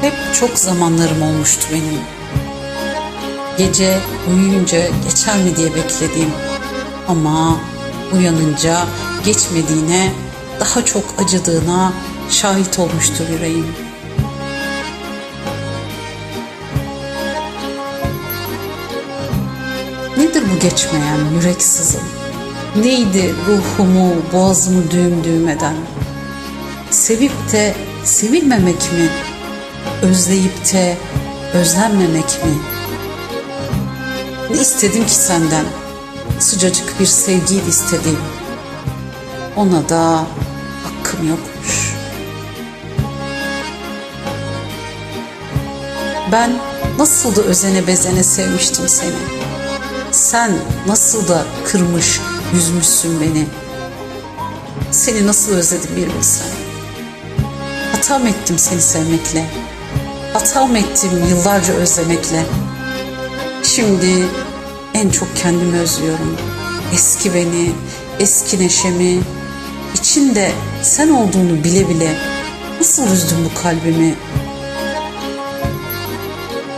Hep çok zamanlarım olmuştu benim. Gece uyuyunca geçer mi diye beklediğim ama uyanınca geçmediğine, daha çok acıdığına şahit olmuştur yüreğim. Nedir bu geçmeyen yürek sızım? Neydi ruhumu, boğazımı düğüm düğüm eden? Sevip de sevilmemek mi? Özleyip de özlenmemek mi? Ne istedim ki senden? Sıcacık bir sevgiydi istediğim. Ona da hakkım yokmuş. Ben nasıl da özene bezene sevmiştim seni. Sen nasıl da kırmış, yüzmüşsün beni. Seni nasıl özledim bir bilsen. Hata mı ettim seni sevmekle? Hata mı ettim yıllarca özlemekle? Şimdi en çok kendimi özlüyorum. Eski beni, eski neşemi, içinde sen olduğunu bile bile nasıl üzdün bu kalbimi?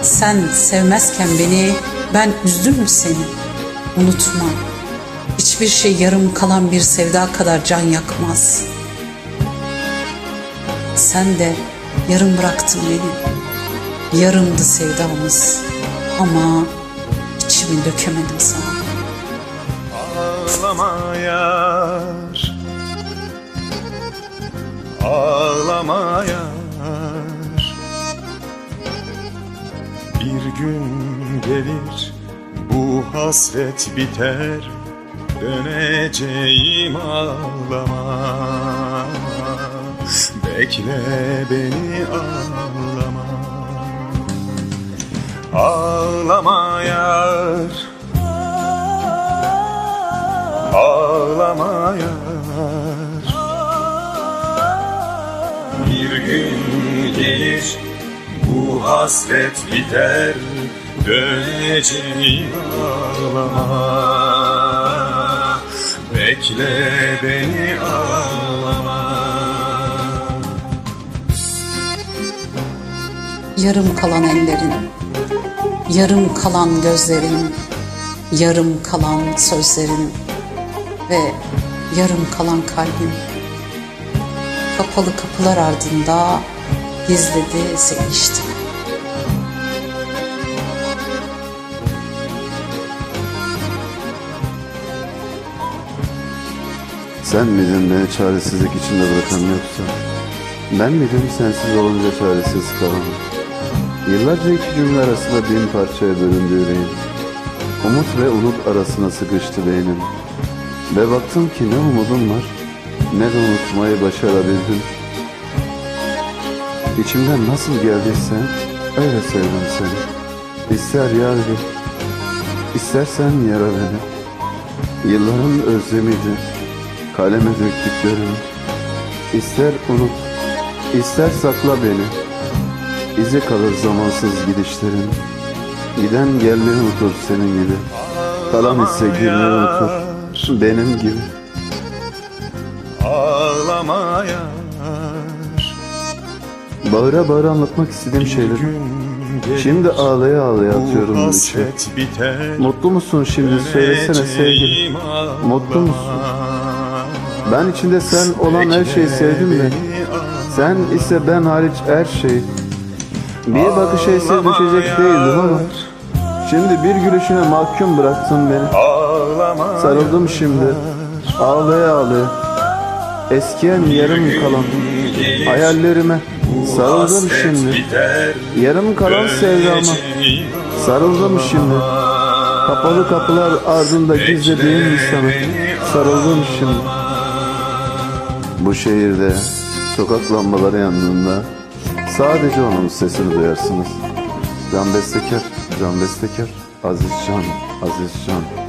Sen sevmezken beni ben üzdüm mü seni? Unutma. Hiçbir şey yarım kalan bir sevda kadar can yakmaz. Sen de yarım bıraktın beni. Yarımdı sevdamız. Ama içimi dökemedim sana. Ağlama yar Ağlama yar Bir gün gelir bu hasret biter Döneceğim ağlama Bekle beni ağlama. Ağlama yar. Ağlama yar. Bir gün gelir bu hasret biter. Döneceğim ağlama. Bekle beni ağlama Yarım kalan ellerin, yarım kalan gözlerin, yarım kalan sözlerin ve yarım kalan kalbin. Kapalı kapılar ardında gizledi seni işte. Sen miydin beni çaresizlik içinde bırakan yoksa? Ben miydim sensiz olunca çaresiz kalan? Yıllarca iki cümle arasında bin parçaya bölündü yüreğim. Umut ve umut arasına sıkıştı beynim. Ve baktım ki ne umudum var, ne de unutmayı başarabildim. İçimden nasıl geldiyse öyle sevdim seni. İster yar gel, istersen yara beni. Yılların özlemiydi, kaleme döktüklerim. İster unut, ister sakla beni. İzi kalır zamansız gidişlerin. Giden gelmeyi unutur senin gibi. Kalan ise girmeyi unutur benim gibi. Ağlama yar Bağıra bağıra anlatmak istediğim şeyleri. Şimdi ağlaya ağlaya atıyorum içe. Mutlu musun şimdi söylesene sevgilim. Mutlu musun? Ben içinde sen olan her şeyi sevdim de. Sen ise ben hariç her şey. Bir bakışa ise düşecek değildim ama. Şimdi bir gülüşüne mahkum bıraktın beni. Sarıldım şimdi. Ağlaya ağlaya. Eskiyen yarım kalan hayallerime sarıldım şimdi. Yarım kalan sevdama sarıldım şimdi. Kapalı kapılar ardında gizlediğim sana sarıldım şimdi. Bu şehirde sokak lambaları yandığında sadece onun sesini duyarsınız. Can Bestekar, Can Bestekar, Aziz Can, Aziz Can.